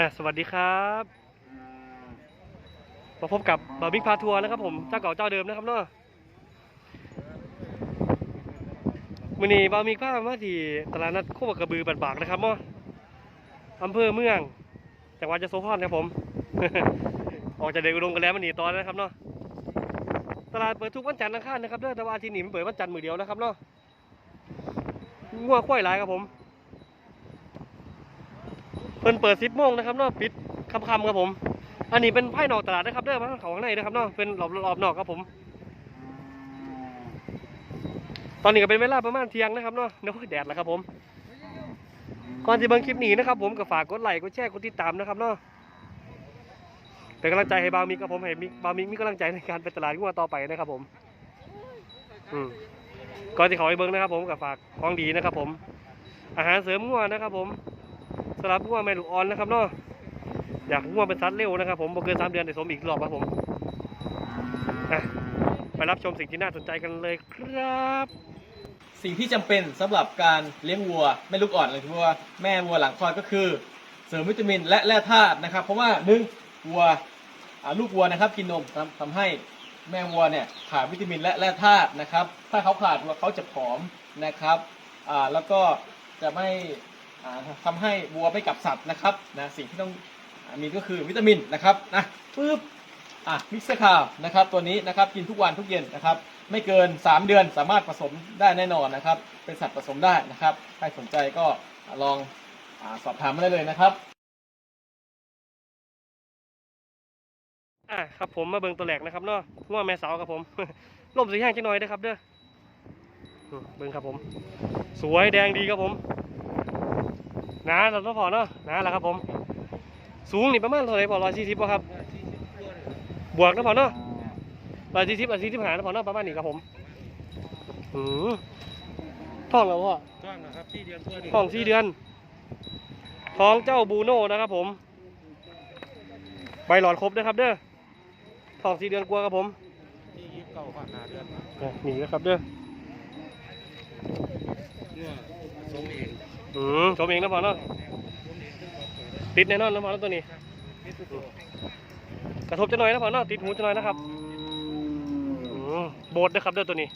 อะสวัสดีครับมาพบกับบาร์บิ๊กพาทัวร์นะครับผมเจ้าเก่าเจ้าเดิมนะครับเนาะมือนี้บาร์บิ๊กพามาที่ตลาดนัดโคกกระบือบันบากนะครับเนาะอำเภอเมืองจังหวัดยโสธรครับผม ออกจากเด็กอุดมกันแล้วมันหนีตอนนะครับเนาะตลาดเปิดทุกวันจันทร์อังคารนะครับเด้อแต่ว่าอาที่นี่มันเปิดวันจันทร์มือเดียวนะครับเนาะงัวควายหลายครับผม เพิ่นเปิด10โมงนะครับเนาะปิดค่ำๆครับผม อันนี้เป็นไพ่นอกตลาดนะครับเด้อมาเขาข้างในนะครับเนาะเป็นรอบรอบนอกครับผม ตอนนี้ก็เป็นเวลาประมาณเที่ยงนะครับเนาะเดี๋ยวแดดแล้วครับผมก่อนที่เบิ่งคลิปนี้นะครับผมก็ฝากกดไลค์กดแชร์กดติดตามนะครับเนาะเป็นกำลังใจให้บาวมิกครับผมให้มิกบาวมิกมีกำลังใจในการไปตลาดงัวต่อไปนะครับผมอืมก่อนที่เขาไปเบิ่งนะครับผมก็ฝากของดีนะครับผม อาหารเสริมงัวนะครับผม สำหรับงัวแม่ลูกอ่อนนะครับเนาะอยากงัวเป็นสัตว์เร็วนะครับ ผมบ่เกินสามเดือนได้สมอีกรอบครับผมไปรับชมสิ่งที่น่าสนใจกันเลยครับ สิ่งที่จำเป็นสำหรับการเลี้ยงวัวแม่ลูกอ่อนหรือวัวแม่วัวหลังคลอดก็คือ เสริมวิตามินและแร่ธาตุนะครับ เพราะว่าหนึ่งวัวลูกวัวนะครับกินนมทำให้แม่วัวเนี่ยขาดวิตามินและแร่ธาตุนะครับ ถ้าเขาขาดวัวเขาจะผอมนะครับแล้วก็จะไม่ อ่าทำให้วัวไม่กลับสัตว์นะครับนะสิ่งที่ต้องมีก็คือวิตามินนะครับนะปึ๊บอะมิกซ์คาร์นะครับตัวนี้นะครับกินทุกวันทุกเย็นนะครับไม่เกิน 3 เดือนสามารถผสมได้แน่นอนนะครับ เป็นสัตว์ผสมได้นะครับใครสนใจก็ลองอสอบถามมาได้เลยนะครับอะครับผมมาเบิงตัวแหลกนะครับเนาะงัวแม่สาวครับผมล่มสีแห้งจังหน่อยนะครับเด้อเบิงครับผม สวยแดงดีครับผม หนาสัตว์พอเนาะหนาแล้วครับผม สูงนี่ประมาณเท่าไหร่พอร้อยสี่สิบครับ บวกนะพอเนาะร้อยสี่สิบร้อยสี่สิบหานะพอเนาะประมาณนี้ครับผมอืมท้องแล้วพ่อต้องนะครับที่เดือนทั่วท้องสี่เดือนท้องเจ้าบูโน่นะครับผม ใบหลอดครบนะครับเด้อท้องสี่เดือนกลัวาครับผมที่ยี่สิบเก้าผ่านหาเดือนอะนี่นะครับเด้อเมื่อสมเอง อืมชมเองนะพอเนาะติดแน่นอนนะพอเนาะตัวนี้ กระทบจะหน่อยนะพอเนาะติดหูจะหน่อยนะครับอืมโบดนะครับเด้อตัวนี้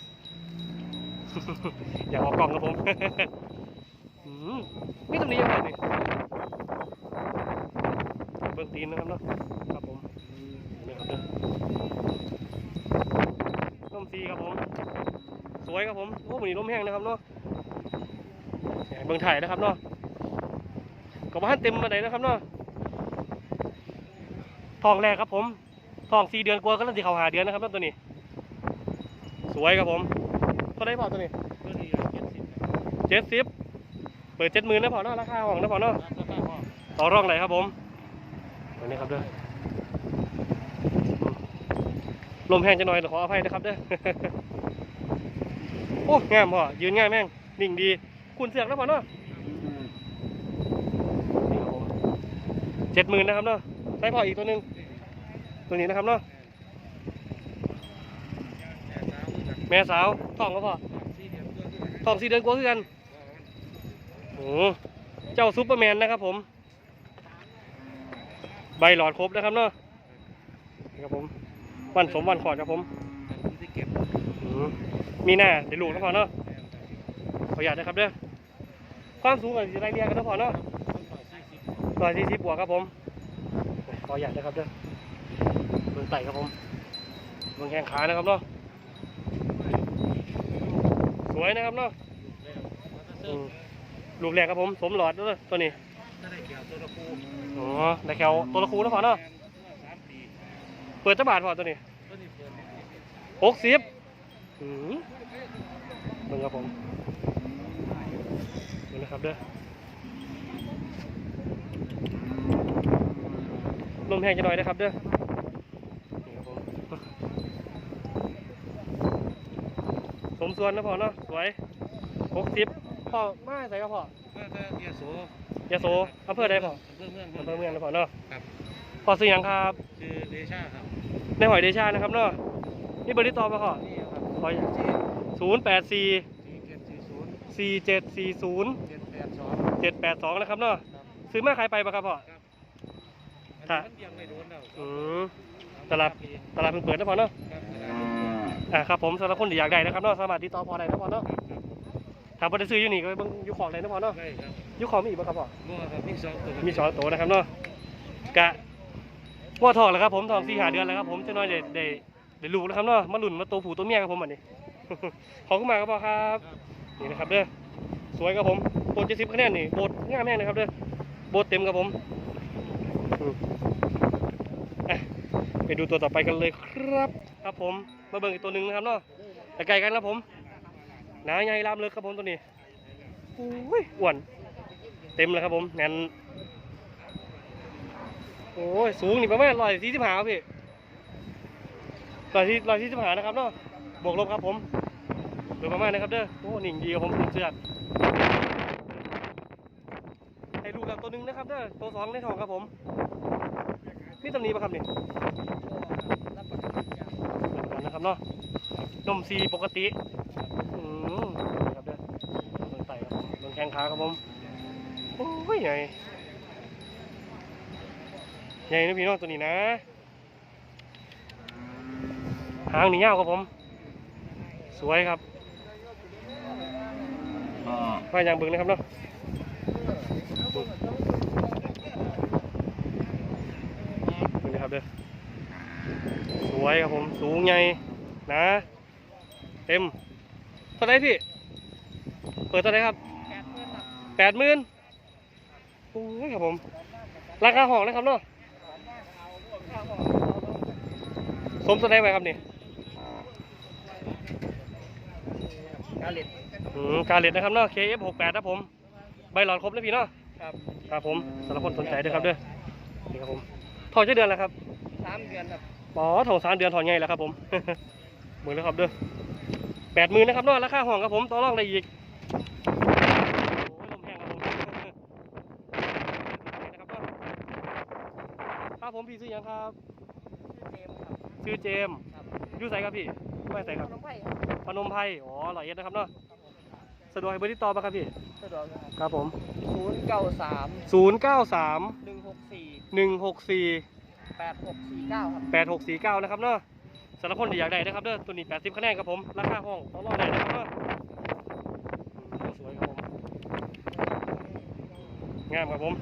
อยากออกกล่องครับผมอืมนี่ตรงนี้ยังไงนี่เบื้องตีนนะครับเนาะครับผมนี่ครับเด้อน้มซีครับผม สวยครับผมโอ้โหนี้ลมแห้งนะครับเนาะ เบื้องไถ่ายนะครับเนาะก็บ้านเต็มมาไหนนะครับเนาะทองแรกครับผมทองสี่เดือนกว่าก็เริ่มที่เขาหาเดือนนะครับเนาะตัวนี้ สวยครับผมเท่าไรพอตัวนี้เจ็ดสิบเปิดเจ็ดหมื่นนะพอเนาะราคาห้องนะพอเนาะต่อร่องไหนครับผมตัวนี้ครับเด้อลมแห้งจะหน่อยแต่ขออภัยนะครับเด้อโอ้งามพ่อยืนง่ายแม่งนิ่งดี คุณเสือกนะพ่อเนาะนี่ครับผมเจ็ดหมื่นนะครับเนาะใช้พ่ออีกตัวหนึ่งตัวนี้นะครับเนาะแต่สาวกันแม่สาวท้องก็พ่อที่เดือนทั่วที่ท้องสี่เดือนกว่าคือกันโอ้เจ้าซูเปอร์แมนนะครับผม ใบหลอดครบนะครับเนาะนี่ครับผมวันสมวันขอดครับผมที่เก็บอืมมีหน้าเดี๋ยวลูกนะพ่อเนาะขออนุญาตนะครับเด้อ ความสูงกันจะไล่เรียกันนะพ่อเนาะต้นต่อสี่สิบร้อยสี่สิบบวกครับผมขออนุญาตนะครับเด้อเบื้องไต่ครับผมเบื้องแข้งขานะครับเนาะ สวยนะครับเนาะลูกแรกครับผม สมหลอดด้วยตัวนี้ถ้ได้เกี่ยวตัวละคูอ๋อได้แควตัวละคูนะพ่อเนาะ เปิดเจ้าบาทพ่อตัวนี้หกสิบอืมเบิ่งครับผม ครับเด้อลมแห้งจะหน่อยนะครับเด้อนี่ครับผมสมส่วนนะพ่อเนาะสวยหกสิบพ่อมาใส่ครับพ่อเมื่อถ้ายาโสยาโสอำเภอใดพ่ออำเภอเมืองอำเภอเมืองนะพ่อเนาะครับพ่อซื้อหยังครับคือเดชาครับในหอยเดชานะครับเนาะนี่เบอร์ติดต่อมาพ่อนี่ครับขอศูนย์แปดสี่สี่เจ็ดสี่ศูนย์สี่เจ็ดสี่ศูนย์เจ็ ดแปดสองเจ็ดแปดสองนะครับเนาะครับซื้อมาขายไปปะครับพ่อครับถ้ามันยังไม่โดนแล้วอืม ตลาด ตลาดเพิ่งเปิดนะพอเนาะครับอ่าครับผมสำหรับคนที่อยากได้นะครับเนาะสามารถติดต่อพอได้นะพอเนาะถ้าพอได้ซื้ออยู่นี่ก็ไปเบิ่งอยู่ของได้นะพอเนาะได้ครับอยู่ของมีอีกบ่ครับพ่อมั่วครับมีสองตัวมีสองตัวนะครับเนาะกะว่าทองแล้วครับผมทองสี่หาเดือนแล้วครับผมจะน้อยได้ได้ได้ลูกแล้วครับเนาะมาหลุ่นมาตัวผู้ตัวเมียครับผมอันนี้ ขอบคุณมากครับพ่อครับนี่นะครับเด้อสวยครับผม โบดเจ็ดสิบคะแนนนี่โบดง่ายแม่นะครับเด้อโบดเต็มครับผมอืมอะไปดูตัวต่อไปกันเลยครับ ครับผมมาเบิ่งอีกตัวหนึ่งนะครับเนาะแต่ไกลกันครับผมหนาใหญ่ลามเลิกครับผมตัวนี้อุ้ยอ้วนเต็มเลยครับผมแน่นโอ้ยสูงนี่ประมาณร้อยสี่สิบห้าพี่ร้อยสี่ร้อยสี่สิบห้านะครับเนาะบวกลบครับผมโดยประมาณนะครับเด้อโอ้หนิงดีครับผมสุดเสือดให้ลูก แล้วตัวหนึงนะครับเด้อตัวสองในท้องครับผมนี่ตำหนี้ปะครับนี่รับประกันนะครับเนาะนมซีปกติอืมนะครับเด้อเบิ่งไตครับผมเบิ่งแข้งขาครับผมโอ้ยใหญ่ใหญ่นะพี่น้องตัวนี้นะหางนี่ยาวครับผม สวยครับมาอย่างเบึงนะครับเนาะเบึงนะครับเด้อสวยครับผม สูงใหญ่นะ เต็มเท่าไหรพี่ เปิดเท่าไหรครับแปดหมื่นโอ้ยครับผม ราคาห้องนะครับเนาะสมสได้ไหมครับนี่กาเล็ดอืมกาเลตนะครับเนาะ KF68 นะผม ใบหลอดครบแล้วพี่เนาะ ครับ ครับผมสำหรับคนสนใจด้วยครับเด้อนี่ครับผมถอดใช้เดือนแล้วครับสามเดือนครับ บอถองสามเดือนถอนไงแล้วครับผมหมือนแล้วครับเด้อแปดหมื่นนะครับนอกราคาห่องครับผมต่อรองได้อีกครับผมพี่ซื้อยังครับชื่อเจมครับชื่อเจมยู่ใส่ครับพี่ไม่ใส่ครับพนมไพรอ๋อล่อยเอ็ดนะครับเนอะสะดวกให้เบอร์ติดต่อป่ะครับพี่สะดวกครับครับผมศูนย์เก้าสามหนึ่งหกสี่หนึ่งหกสี่ แปดหกสี่เก้าครับแปดหกสี่เก้านะครับเนาะสำหรับคนที่อยากได้นะครับเด้อตัวนี้แปดสิบคะแนนครับผมราคาห้องต้องรอได้นะครับเนาะสวยครับผมงามครับผม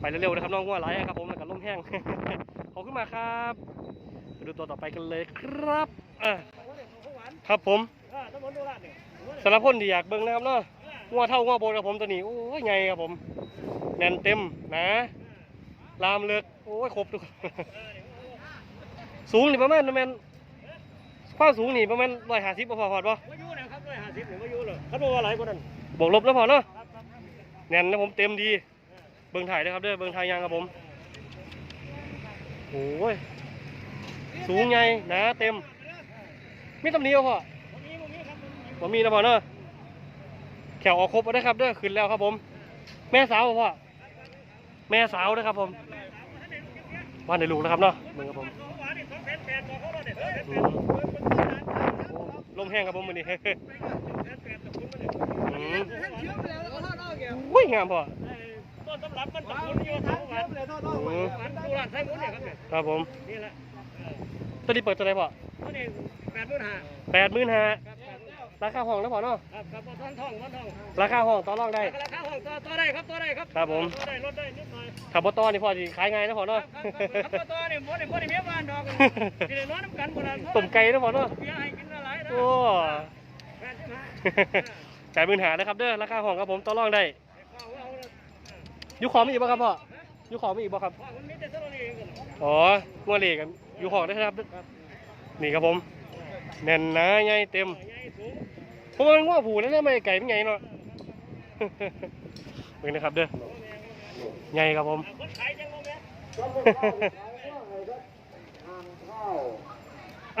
ไปเร็วๆนะครับน้องว่าไรครับผมแล้วก็ล่มแห้งขอขึ้นมาครับไปดูตัวต่อไปกันเลยครับอะครับผมสำหรับคนที่อยากเบิ้งนะครับเนาะงัวเท่างัวโบนครับผมตัวนี้โอ้ยไงครับผมแน่นเต็มนะลามเลือก อ้ยครบทุกสูงนี่ประมาณประมาณความสูงนี่ประมาณร้อยห้าสิบพอพอดปะมาอยู่นะครับร้อยห้าสิบผมมาอยู่เลยเขาบอกว่าหลายกว่านั้นบวกลบแล้วพอเนาะแน่นนะผมเต็มดี เบิ่งถ่ายนะครับเด้อเบิ่งถ่ายยางครับผมโอ้ยสูงไงหนาเต็มมีตำหนิบ่พ่อผมมีนะพ่อเนาะแขวออกครบแล้วนะครับเด้อขึ้นแล้วครับผม แม่สาวบ่พ่อแม่สาวนะครับผม ว่าในลูกแล้วครับเนาะเบิ่งครับผมอืมโอ้ลมแห้งครับผมมือนี้อืมอุ้ยงามพ่อต้นตำรับมันตะกุนอยู่ทางหวานเลยทอดอืมหวานดูร้านไทยมุ้นเนี่ยครับเนี่ยครับผมนี่แหละตัวนี้เปิดตัวไหนพ่อตัวนี้แปดหมื่นห้าแปดหมื่นห้าค รับครับราคาห้องนะพ่อเนาะครับครับท่อนทองท่อนทองราคาห้องต่อรองได้ ราคาห้องตัวตัวได้ครับตัวได้ครับครับผมตัวได้ลดได้นิดหน่อยขับรถต่อนี่พ่อสิขายไงายนะพ่อครัเนาะบครับครับตัวนี่บ่ได้บ่ได้เมียบ้านดอกสิได้นอนน้ำกันบ่ล่ะต้มไก่นะพ่อเนาะเบียร์ให้กินละหลายนะโอ้ แปดสิบห้าแปดหมื่นห้านะครับเด้อ ราคาห้องครับผมต่อรองได้เอาเอาเอาอยู่ของมีอีกบ่ครับพ่ออยู่ของมีอีกบ่ครับ ว่ามันมีแต่ตัวนี้เองกันอ๋องัวเหล็กกันอยู่ของได้ครับ นี่ครับผม แน่นหนาใหญ่เต็ม ใหญ่สูง เพราะว่ามันงัวผูนั่นแหละไม่ไก่เป็นไงเนาะเป็นนะครับเด้อใหญ่ครับผมคนขายจังบ่แม่น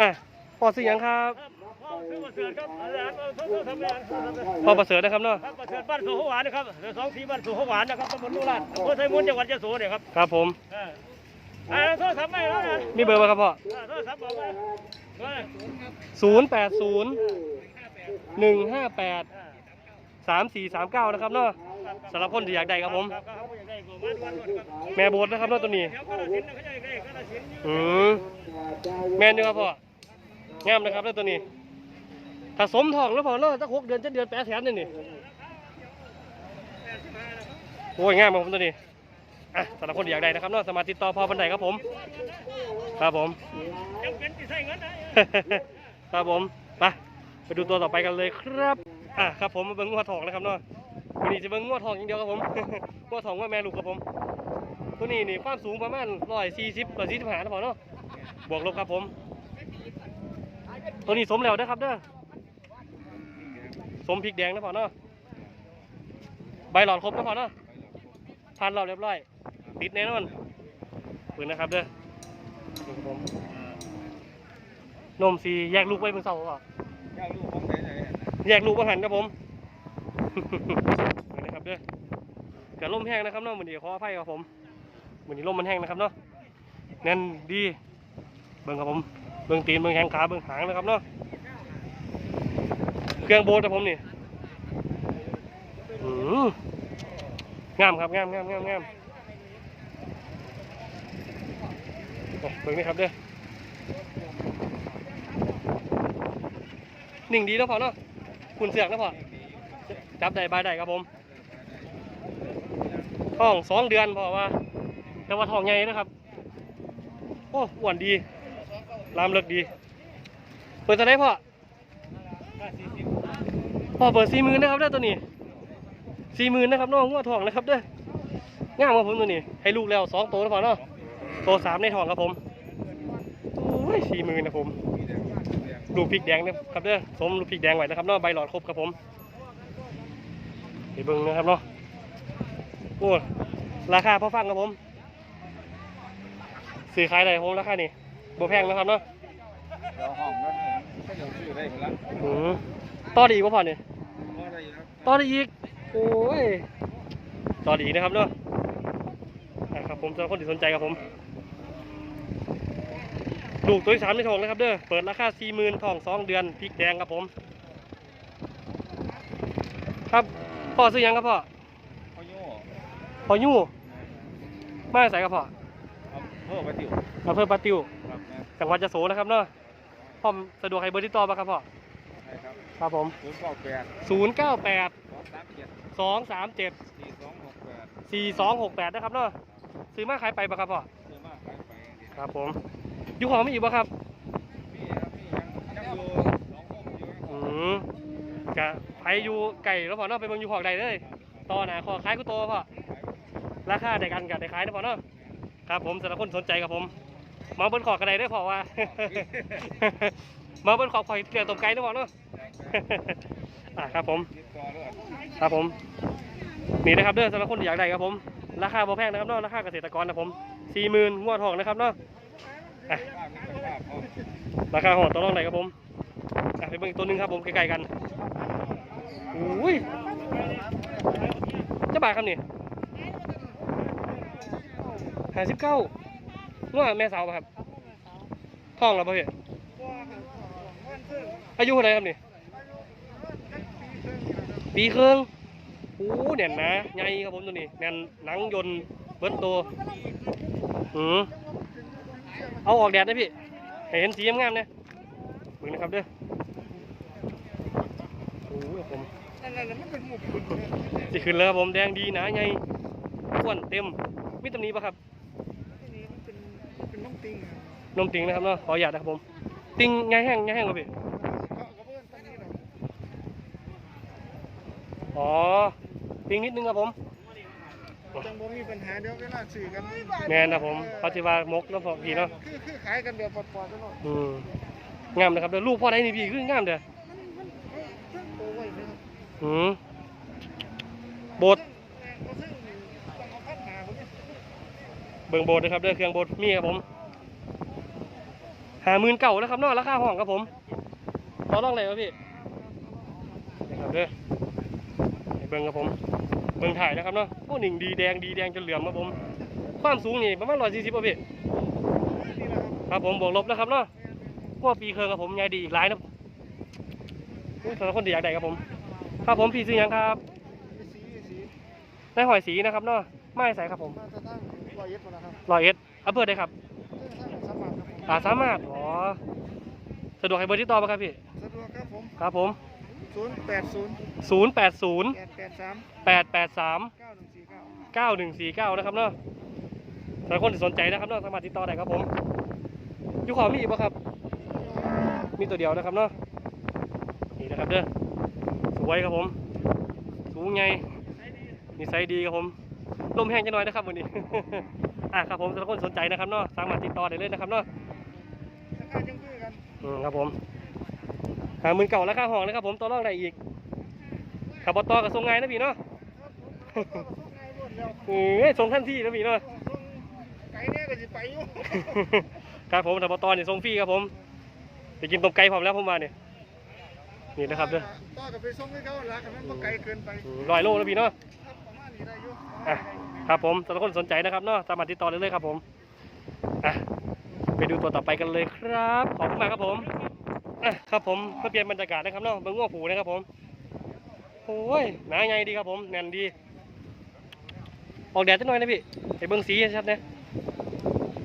อะพอซื้อหยังครับครับพ่อคือประเสริฐครับอาจารย์เพิ่นทำงานครับพอประเสริฐนะครับเนาะประเสริฐบ้านสุขหวานนะครับเรือสองสีบ้านสุขหวานนะครับตำบลนุราชอำเภอไทยมุนจังหวัดยะโสเนี่ยครับครับผมอ่าอ่าโทรศัพท์ไม่แล้วนะมีเบอร์ไหมครับพ่ออ่าโทรศัพท์บอกมาว่าศูนย์แปดศูนย์ หนึ่งห้าแปดสามสี่สามเก้านะครับเนาะสำหรับคนที่อยากได้ครับผมครับครับอยากได้ก็มาดูวันก่อนครับแม่โบสนะครับเนาะตัวนี้เดี๋ยวกระสินธุ์นะเขาอยากได้กระสินธุ์อยู่อืมแม่นอยู่ครับพ่องามนะครับเนาะตัวนี้ถ้าสมทองแล้วพอเนาะสักหกเดือนเจ็ดเดือนแปดแสนนี่นี่โอ้ยงามครับผมตัวนี้อะสำหรับคนที่อยากได้นะครับเนาะสามารถติดต่อพอบันไดครับผม ครับผมจำเป็นที่ใช้เงินนะครับผมไป ไปดูตัวต่อไปกันเลยครับอะครับผมมาเบิ้งงัวทองนะครับเนาะวันนี้จะเบิ้งงัวทองอย่างเดียวครับผมงัวทองว่าแม่ลูกครับผมตัวนี้นี่ความสูงประมาณร้อยสี่สิบร้อยสี่สิบห้านะพอเนาะบวกลบครับผม ตัวนี้สมแล้วนะครับเด้อสมพริกแดงนะพอเนาะใบหลอดครบนะพอเนาะพันเราเรียบร้อยติดแน่นอนปืนนะครับเด้อนมสีแยกลูกไว้เมื่อเสาร์อ่อยากรู้ของไหนไหน แยกลูกมาหันครับผมนี่นะครับเด้อเกิดลมแห้งนะครับเนาะมันดีขออภัยครับผมมันนี้ลมมันแห้งนะครับเนาะแน่นดีเบิ่งครับผมเบิ่งตีนเบิ่งแข้งขาเบิ่งหางนะครับเนาะเครื่องโบสครับผมนี่อืมงามครับงามงามงามงามเบิ่งนี่ครับเด้อ หนึ่งดีแล้วพอเนาะคุณเสือกแล้วพอจับได้บายได้ครับผมท้องสองเดือนพ่อว่า แต่ว่าท้องใหญ่นะครับ โอ้อ้วนดีลามเลิกดี เปิดจะได้พ่อพ่อเปิดสี่หมื่นนะครับเด้อตัวนี้สี่หมื่นนะครับน้องหัวทองนะครับเด้องามครับผมตัวนี้ ให้ลูกแล้วสองตัวแล้วพอเนาะตัวสามในท้องครับผมโอ้ยสี่หมื่นนะผม ลูกพริกแดงนะครับเด้อสมลูกพริกแดงไว้นะครับเนาะใบหลอดครบครับผมไปเบิ่งนะครับเนาะโอ้ราคาพอฟังครับผมซื้อขายได้ครับผมราคานี่บแพงนะครับเนาะเราห้องนั่นก็ยังซื้อได้คนละอืมต่อดีกว่าพอนี่พอได้ครับต่อได้อีกโอ้ยต่อดีนะครับเนาะอะครับผมสำหรับคนที่สนใจครับผม ลูกตัวที่สามในทองนะครับเด้อ เปิดราคาสี่หมื่นทองสองเดือนพริกแดงครับผม ครับพ่อซื้อยังครับพ่อพ่อโย่พ่อยู่มาใส่ครับพ่อครับเพิ่มไปติวอำเภอปาติวครับนะจังหวัดยะโสนะครับเนาะพ่อมสะดวกให้เบอร์ติดต่อมาครับพ่อใช่ครับครับผมศูนย์เก้าแปด098สองสามเจ็ด237สี่สองหกแปด4268นะครับเนาะซื้อมาขายไปปะครับพ่อซื้อมากขายไปเองครับผม อยู่ของไม่อยู่ปะครับพี่ครับอืมกะไปอยู่ไก่แล้วพอเนาะไปเบิ่งอยู่ของใดเลยต่อหนาขอขายกูโตพ่อราคาได้กันกับได้ขายนะพ่อเนาะครับผมสำหรับคนสนใจครับผม มาเบิ้ลขอกระไดได้พอว่า มาเบิ้ลขอกคอยเกลือต้มไก่นะพ่อเนาะอะครับผม ครับผม นี่นะครับเด้อสำหรับคนที่อยากได้ครับผม ราคาบ่แพงนะครับเนาะราคาเกษตรกรนะผมสี่หมื่นงวดทองนะครับเนาะ อะราคาหอดต่อรองไหนครับผมอะไปเบิ่งอีกตัวหนึงครับผมใกล้ๆกันอุ้ยเจ้าบาทครับนี่ห้าสิบเก้างวดแม่สาวป่ะครับท้องแล้วป่ะพี่อายุเท่าไหร่ครับนี่ปีครึ่งโอ้เน่นนะใหญ่ครับผมตัวนี้แน่นหนังยนต์เบิดตัวอืม เอาออกแดดนะพี่ให้เห็นสีงามๆเนี่ยมึงนะครับเด้อโอ้ยครับผมสิขึ้นแล้วครับผมแดงดีหนาใหญ่อ้วนเต็มมีตำหนี้ปะครับเป็นน้องติงอะนมติงนะครับเนาะขออนุญาตนะครับผม ติงใหญ่แห้งใหญ่แห้งครับพี่เขาก็เพิ่นตรงนี้หรอกอ๋อติงนิดนึงครับผม จังบ่มีปัญหาเดี๋ยวเวลาสื่อกันแม่นนะผมเขาจะว่ามกแล้วพอพี่เนาะคือคือขายกันแบบปลอดๆกันเนาะอืมงามนะครับเด้อลูกพ่อไหนนี่พี่คืองามเด้อมันมันเอ้ยเพิ่งโตไว้นะครับอืมโบดเขาซึ่งต้องเอาพันหาผมเนี่ยเบิ่งโบดนะครับเด้อเครื่องโบดมีครับผมหาหมื่นเก่าแล้วครับเนาะราคาห้องครับผมต่อรองไหนวะพี่นี่ครับเด้อให้เบิ่งครับผม เบิ่งถ่ายนะครับเนาะโอ้หนิ่งดีแดงดีแดงจนเหลือมครับผม ความสูงนี่ประมาณร้อยสี่สิบป่ะพี่นี่แหละครับครับผมบวกลบนะครับเนาะพวกปีเคิงครับผมใหญ่ดีอีกหลายนะอุ้ยสำหรับคนที่อยากได้ครับผม ครับผมพี่ซื้อหยังครับมีสีมีสีนายหอยสีนะครับเนาะไม่ใส่ครับผมมาจะตั้งรอยเย็ดหมดแล้วครับรอยเอ็ดอำเภอใดครับตั้งสมัครครับผมอ่าสามารถอ๋อสะดวกให้เบอร์ที่ต่อป่ะครับพี่ สะดวกครับผม ครับผม ศูนย์แปดศูนย์0 8 0 แปดแปดสาม8 8 3 เก้าหนึ่งสี่เก้า 9149 นะครับเนาะสำหรับคนที่สนใจนะครับเนาะสามารถติดต่อได้ครับผมอยูขอมีอีกป่ะครับ มีตัวเดียวนะครับเนาะ นี่นะครับเด้อ สวยครับผม สูงไงนิสัยดีครับผม ลมแห้งจะน้อยนะครับวันนี้ อะครับผมสำหรับคนสนใจนะครับเนาะ สามารถติดต่อได้เลยนะครับเนาะราคาจังพื้นกัน อืมครับผม หาหมื่นเก่าราคาห้องนะครับผมต่อรองได้อีกขับต่อกับทรงไงนะพี่เนาะครับผมก็ส่งง่ายรวดเร็วเอ้ยทรงท่านที่นะพี่เนาะส่งไก่เนี่ยก็จะไปอยู่ครับผมขับต่อเนี่ยทรงฟรีครับผมไปกินต้มไก่พร้อมแล้วผมมาเนี่ยนี่นะครับเด้อต่อกับไปส่งให้เขาละกันมันบ่ไกลเกินไปอืมร้อยโลแล้วพี่เนาะครับประมาณนี้ได้อยู่อะครับผมสำหรับคนสนใจนะครับเนาะสามารถติดต่อได้เลยครับผมอะไปดูตัวต่อไปกันเลยครับ ขอบคุณมากครับผม อะครับผมเพื่อเปลี่ยนบรรยากาศนะครับเนาะเบิ้งง่วผูนะครับผมโอ้ยหนาไงดีครับผมแน่นดี ออกแดดจังหน่อยนะพี่ให้เบิ้งสีให้ชัดนะ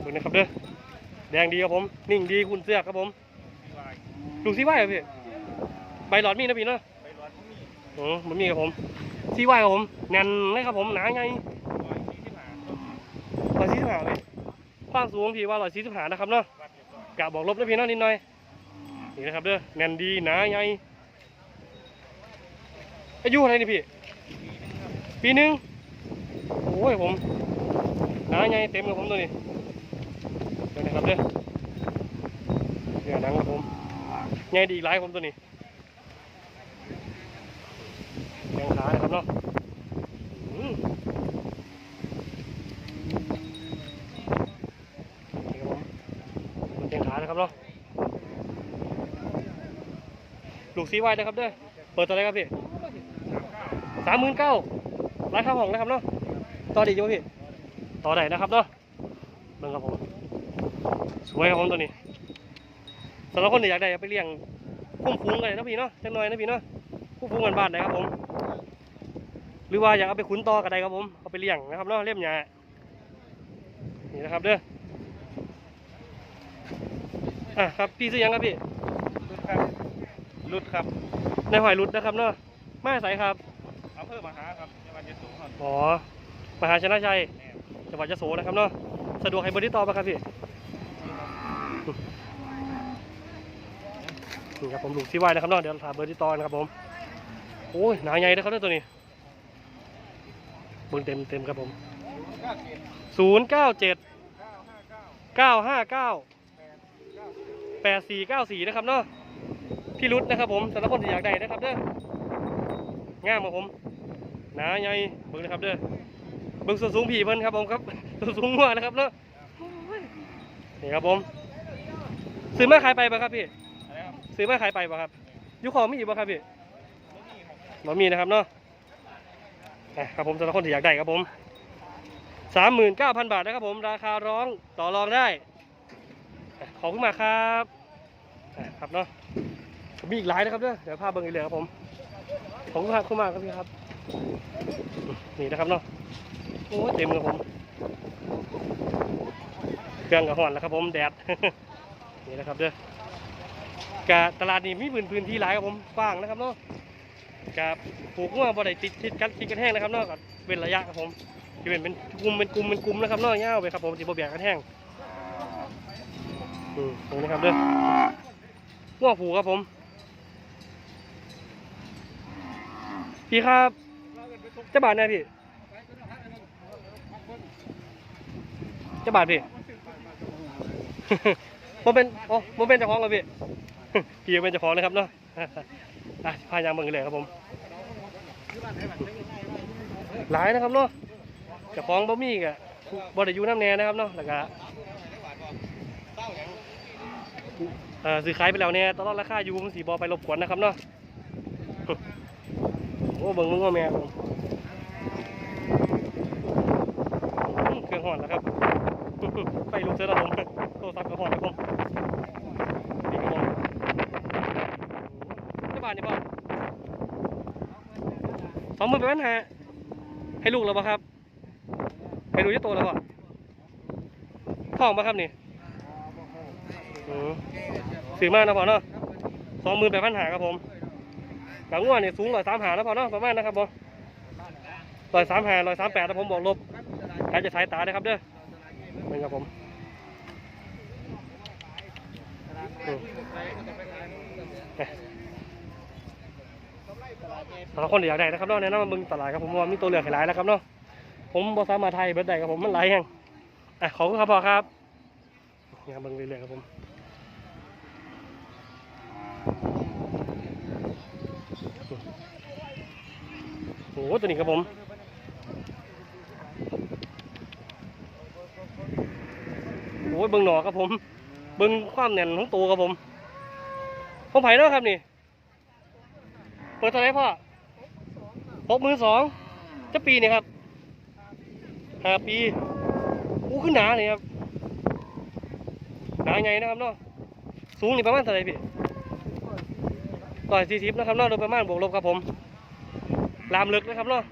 ดูนะครับเด้อแดงดีครับผมนิ่งดีคุณเสื้อครับผมดูสีไหวครับพี่ใบหลอดมีนะพี่เนาะอ๋อมันมีครับผมสีไหวครับผมแน่นเลยครับผมหนาไงร้อยสี่สิบห้าเลยความสูงพี่ว่าร้อยสี่สิบห้านะครับเนาะกะบอกลบนะพี่เนาะนิดหน่อย นี่นะครับเด้อแน่นดีหนาไงอายุอะไรนี่พี่ปีหนึ่งโอ้ยผมหนาใหญ่เต็มเลยผมตัวนี้เดี๋ยวนะครับเด้อเดี๋ยวหนังครับผมใหญ่ดีอีกหลายผมตัวนี้แขงขานะครับเนาะอืมนี่ครับผมมันแข้งขานะครับเนาะ ซีไว้นะครับเด้อเปิดตัวอะไรครับพี่สามหมื่นเก้าราคาห้องนะครับเนาะต่อดีจ้ะพี่ต่อได้นะครับเนาะเบิ่งครับผมสวยครับผมตัวนี้สำหรับคนที่อยากได้ไปเลี้ยงคุ้มฟุ้งกันเลยนะพี่เนาะจังหน่อยนะพี่เนาะคุ้มฟุ้งกันบ้านได้ครับผม หรือว่าอยากเอาไปขุนต่อก็ได้ครับผมเอาไปเลี้ยงนะครับเนาะเลี้ยงหญ้านี่นะครับเด้ออะครับพี่ซื้อยังครับพี่ รุดครับในหอยรุดนะครับเนาะมาใส่ครับอำเภอมหาครับจังหวัดยะโสครับอ๋อมหาชนะชัยจังหวัดยโสนะครับเนาะสะดวกให้เบอร์ที่ต่อป่ะครับพี่นี่ครับผมลูกที่ไว้นะครับเนาะเดี๋ยวถามเบอร์ที่ต่อนะครับผมโอ้ยหนาใหญ่นะครับเนี่ยตัวนี้เบอร์เต็มเต็มครับผมศูนย์เก้าเจ็ดเก้าห้าเก้าแปดสี่เก้าสี่นะครับเนาะ พี่รุดนะครับผมสำหรับคนที่อยากได้นะครับเด้องามครับผมหนาใหญ่เบิ่งนะครับเด้อเบิ่งส่วนสูงผีเพิ่นครับผมครับส่วนสูงหัวนะครับเนาะโอ้ยนี่ครับผม ซื้อมาขายไปป่ะครับพี่อะไรครับซื้อมาขายไปป่ะครับอยุคของมีอีกป่ะครับพี่บ่มีนะครับเนาะอะครับผมสำหรับคนที่อยากได้ครับผมสามหมื่นเก้าพันบาทนะครับผมราคาร้องต่อรองได้อะขอบคุณมากครับอะครับเนาะ มีอีกหลายนะครับเด้อเดี๋ยวพาเบิ่งอีกเลยครับผมขอบคุณมากขอบคุณมากครับพี่ครับ นี่นะครับเนาะโอ้ยเต็มครับผม เครื่องกับห่อนแล้วครับผมแดดนี่นะครับเด้อกะตลาดนี้มีพื้นพื้นที่หลายครับผมกว้างนะครับเนาะกะปลูกงัวบ่ได้ติดติดกันติดกันแห้งนะครับเนาะเป็นระยะครับผมที่เป็นเป็นกลุ่มเป็นกลุ่มเป็นกลุ่มนะครับเนาะยาวไปครับผมที่บ่แบ่งกันแห้งอืมนี่นะครับเด้องัวผูกครับผม พี่ครับจะบาทไหนพี่จะบาทพี่โมเป็นโอ้โมเป็นเจ้าของเหรอพี่พี่เป็นเจ้าของนะครับเนาะอะพายางเบิ่งกันเลยครับผมหลายนะครับเนาะเจ้าของบ่มีกะบ่ได้อยู่น้ำแน่นะครับเนาะแล้วก็เอ่อซื้อขายไปแล้วเนี่ยตลอดราคาอยู่มันสีบอไปรบกวนนะครับเนาะ โอ้เบิ่งมึงว่าแม่ครับผมอืมเครื่องห่อนแล้วครับไฟลุกเสือแล้วผมโทรศัพท์ก็ห่อนแล้วผมนี่ครับผมเจ้บ้านนี่ป่ะสองหมื่นแปดพันห้าให้ให้ลูกแล้วป่ะครับให้ลูกจะโตแล้วป่ะท้องป่ะครับนี่อืมสื่อมากนะพ่อเนาะสองหมื่นแปดพันหาครับผม กางง่วนเนี่ยสูงร้อยสามหาแล้วพอเนาะประมาณนะครับผมร้อยสามหาร้อยสามแปดนะผมบอกลบใครจะสายตานะครับเด้อนี่ครับผมสำหรับคนที่อยากได้นะครับเนาะแนะนำมาบิ่งตลาดครับผมว่ามีตัวเลือกหลายแล้วครับเนาะผมบอสามาไทยเบิดได้ครับผมมันหลายแห่งอะขอบคุณครับพ่อครับนี่ครับเบิ่งเรื่อยๆครับผมโอ้โหตัวนี้ครับผมโอ้ยเบิ่งหนอครับผม เบิ่งความแน่นของตัวครับผมผมไผ่เนาะครับนี่ เปิดเท่าไหรพ่อหกมื่นสองจะปีนี่ครับห้าปีอู้ขึ้นหนาเลยครับหนาไงนะครับเนาะสูงนี่ประมาณเท่าไหรพี่ร้อยสี่สิบนะครับเนาะโดยประมาณบวกลบครับผม ลามลึกนะครับเนาะ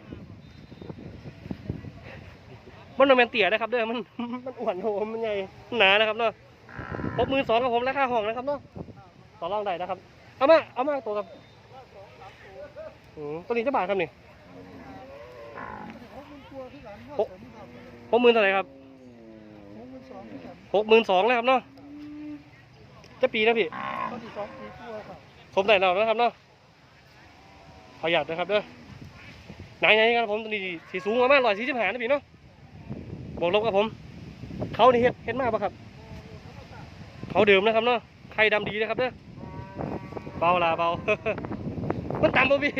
มันโนแมนเตียนะครับเด้อมันมันอ้วนโหมันใหญ่มันหนานะครับเนาะหกหมื่นสองครับผมราคาห้องนะครับเนาะต่อรองได้นะครับ เอามาเอามาตัวกับอืมตัวนี้จะบาทครับนี่หกหกหมื่นเท่าไหร่ครับหกหมื่นสองแล้วครับเนาะจะปีแล้วพี่สมได้แล้วนะครับเนาะประหยัดนะครับเด้อ ไหนไงครับผมตัวนี้สีสูงประมาณร้อยสี่สิบห้านะพี่เนาะบอกลบครับผม เขานี่เฮ็ดเฮ็ดมากปะครับ เขาเดิมนะครับเนาะไข่ดำดีนะครับเด้อเบาละเบามันต่ำป่ะพี่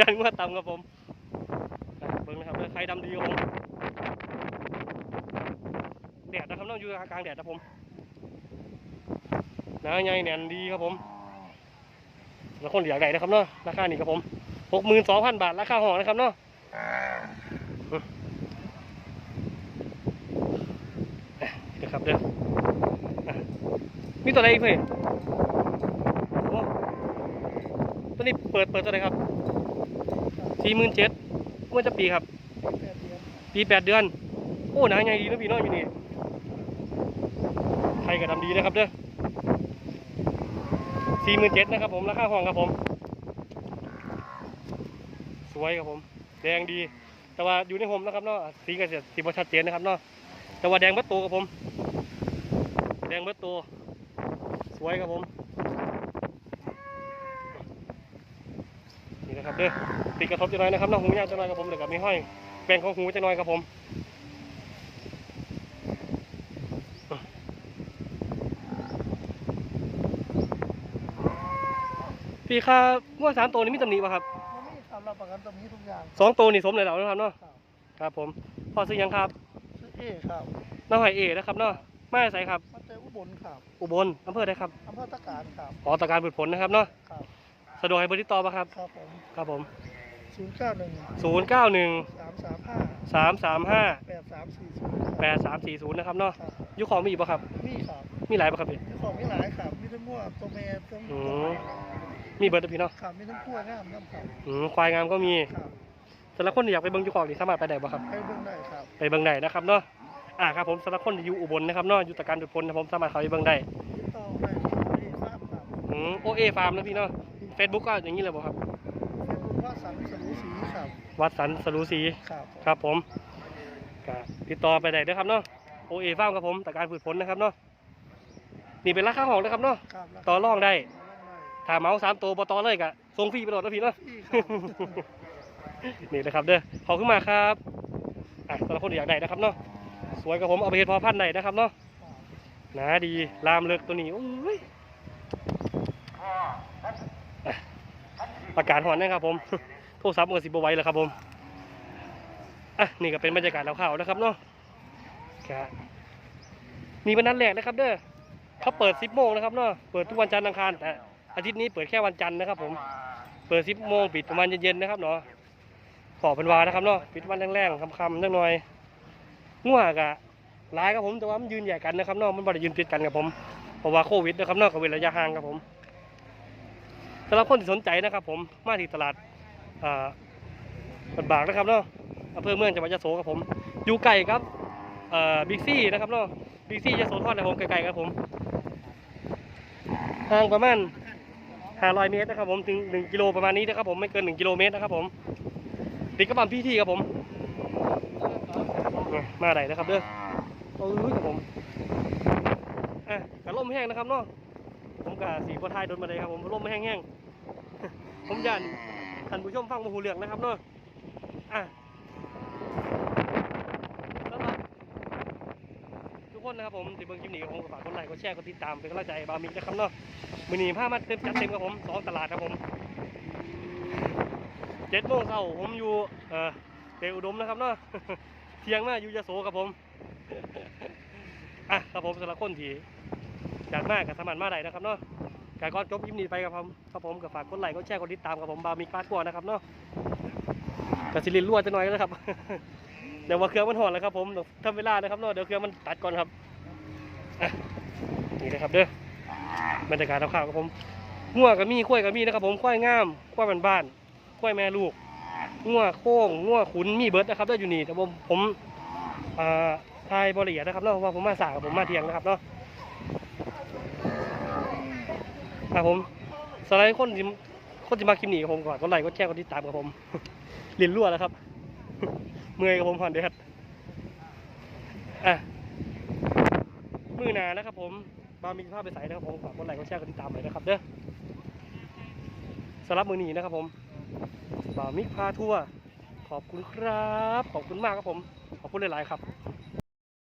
ยันว่าต่ำครับผมเบิ่งนะครับไข่ดำดีครับผมแดดนะครับน้องอยู่กลางแดดนะผมนาใหญ่แน่นดีครับผม แล้วคนอยากได้นะครับเนาะราคานี่ครับผมหกหมื่นสองพันบาทราคาห่อนะครับเนาะอะเดี๋ยวครับเด้ออะมีตัวอะไรอีกเพื่อนโอ้ตัวนี้เปิดเปิดตัวไหนครับสี่หมื่นเจ็ดเมื่อจะปีครับ ปีแปดเดือน โอ้หนาใหญ่ดีนะพี่น้อยอยู่นี่ ไทยกับดำดีนะครับเด้อ สี่หมื่นเจ็ดนะครับผมราคาห้องครับผม สวยครับผม แดงดี แต่ว่าอยู่ในโฮมนะครับเนาะสีก็จะสีบชัดเจนนะครับเนาะแต่ว่าแดงเบิดตัวครับผม แดงเบิดตัวสวยครับผมนี่นะครับเด้อติดกระทบจะน้อยนะครับเน้องหูยาวจะน้อยครับผมเดี๋ยวกับมีห้อยแบ่งของหูจะน้อยครับผม พี่ครับงวดสามตัวนี้มีตำหนิป่ะครับมันไม่ทำรับประกันตรงนี้ทุกอย่างสองตัวนี่สมเลยแล้วนะครับเนาะครับครับผมพอซื้อยังครับชื่อเอครับน้องหอยเอนะครับเนาะไม่ใส่ครับมันเจออุบลครับอุบลอำเภอใดครับอำเภอตะการครับขอตะการบุตรผลนะครับเนาะครับสะดวกให้เบอร์ติดต่อป่ะครับครับผมครับผมศูนย์เก้าหนึ่งศูนย์เก้าหนึ่งสามสามห้าสามสามห้าแปดสามสี่ศูนย์แปดสามสี่ศูนย์นะครับเนาะครับอยุคของมีอีกป่ะครับนี่ครับมีหลายป่ะครับพี่มีของมีหลายครับมีทั้งงัวตัวเมย์ทั้งอืม มีเบอร์เด้อพี่เนาะครับมีทั้งขั้วงามน้ำครับอืมควายงามก็มีครับแต่ละคนที่อยากไปเบิ้งอยุคของนี่สามารถไปได้ป่ะครับ ให้เบิ่งได้ครับไปเบิ้งได้นะครับเนาะอ่าครับผมสำหรับคนที่อยู่อุบลนะครับเนาะอยู่ตะการบุตรผลนะผมสามารถเข้าไปเบิ้งได้ติดต่อได้ที่ทราบครับอืมโอเอฟาร์มนะพี่เนาะเฟซบุ๊กก็อย่างนี้เลยป่ะครับ เฟซบุ๊กว่าสันสรุสีครับวัดสันสรูสีครับครับผมก็ติดต่อไปได้เด้อครับเนาะโอเอฟาร์มครับผมแต่การฝึกผลนะครับเนาะนี่เป็นราคาห้องนะครับเนาะครับแล้วต่อรองได้ลองได้ ถ้าเมาส์สามตัวบต่อเลยกะส่งฟรีไปโหลดนะพี่เนาะที่ครับนี่นะครับเด้อขอบขึ้นมาครับอะสำหรับคนที่อยากได้นะครับเนาะสวยกับผมเอาไปเฮ็ดพอพันธุ์ได้นะครับเนาะหนาดีลามเลือกตัวนี้โอ้ยอะอากาศร้อนนะครับผมโทรศัพท์มือสิบไหว้แล้วครับผมอะนี่ก็เป็นบรรยากาศข่าวๆนะครับเนาะครับนี่เป็นนัดแรกนะครับเด้อเขาเปิด10โมงนะครับเนาะเปิดทุกวันจันทร์อังคารแต่ อาทิตย์นี้เปิดแค่วันจันทร์นะครับ ผม เปิด10โมงปิดประมาณเย็นๆนะครับเนาะขอเป็นวานะครับเนาะปิดวันแรงๆค่ำๆจังหน่อยง่วงกะหลายครับผมแต่ว่ามันยืนใหญ่กันนะครับเนาะมันบ่ได้ยืนติดกันครับผมเพราะว่าโควิดนะครับเนาะกับเว้นระยะห่างครับผมสำหรับคนที่สนใจนะครับ ผมมาที่ตลาดอ่าบันบากนะครับเนาะอำเภอเมืองจังหวัดยะโสครับผม อยู่ไกลครับเอ่อบิ๊กซี่นะครับเนาะบิ๊กซี่ยะโสธรนะครับผมไกลๆครับผมห่างประมาณ 500 เมตรนะครับผมถึง1กิโลประมาณนี้นะครับผมไม่เกิน 1 กิโลเมตรนะครับผมติดกับปั๊มพี่ที่ครับผม มาไหนนะครับเด้อโอ้ยครับผมอะกระล่มแห้งนะครับเนาะผมกับสีบัวไทยโดนมาเลยครับผมล่มแห้งๆผมยันท่านผู้ชมฟังมาหูเรื่องนะครับเนาะอะสำหรับทุก คนนะครับผมที่เบิ่งคลิปนี้ก็ผมก็ฝากกดไลค์กดแชร์กดติดตามเป็นกำลังใจบามิกนะครับเนาะมื้อนี้พามาเต็มจัดเต็มครับผมสองตลาดครับผมเจ็ดโมงเช้าผมอยู่เออเดอุดมนะครับเนาะเที่ยงมาอยู่ยโสครับผมอะครับผมสำหรับคนที่อยากมากกับสมัครมาได้นะครับเนาะการก่อนจบคลิปนี้ไปครับผมครับผมก็ฝากกดไลค์กดแชร์กดติดตามกับผมบามีกาดกลัวนะครับเนาะกระสิลินรั่วจะหน่อยนะครับเดี๋ยวว่าเครื่องมันหอนแล้วครับผมเดี๋ยวทำเวลานะครับเนาะเดี๋ยวเครื่องมันตัดก่อนครับ อะนี่นะครับเด้อบรรยากาศข่าวๆครับผมงัวก็มีข้วยก็มีนะครับ ผมข้วยงามข้วยบ้านๆข้วยแม่ลูกงัวโค้งงัวขุนมีเบิร์ดนะครับได้อยู่นี่แต่ผมผมอ่าทายบริเอียดนะครับเนาะว่าผมมาสายผมมาเทียงนะครับเนาะครับผมสไลด์คนที่คนที่มาคลิปนี้กับผมก่อนก็ไลค์ก็แชร์ก็ติดตามกับผมลิ้นรั่วแล้วครับ เมื่อยกับผมผ่อนเดือดอะ มือหนานะครับผมบามีภาพไปใส่นะครับผมฝากกดไลค์กดแชร์กดติดตามเลยนะครับเด้อสำหรับมือหนีนะครับผมบามิกพาทัวร์ขอบคุณครับ ขอบคุณมากครับผม ขอบคุณหลาย ๆ ครับ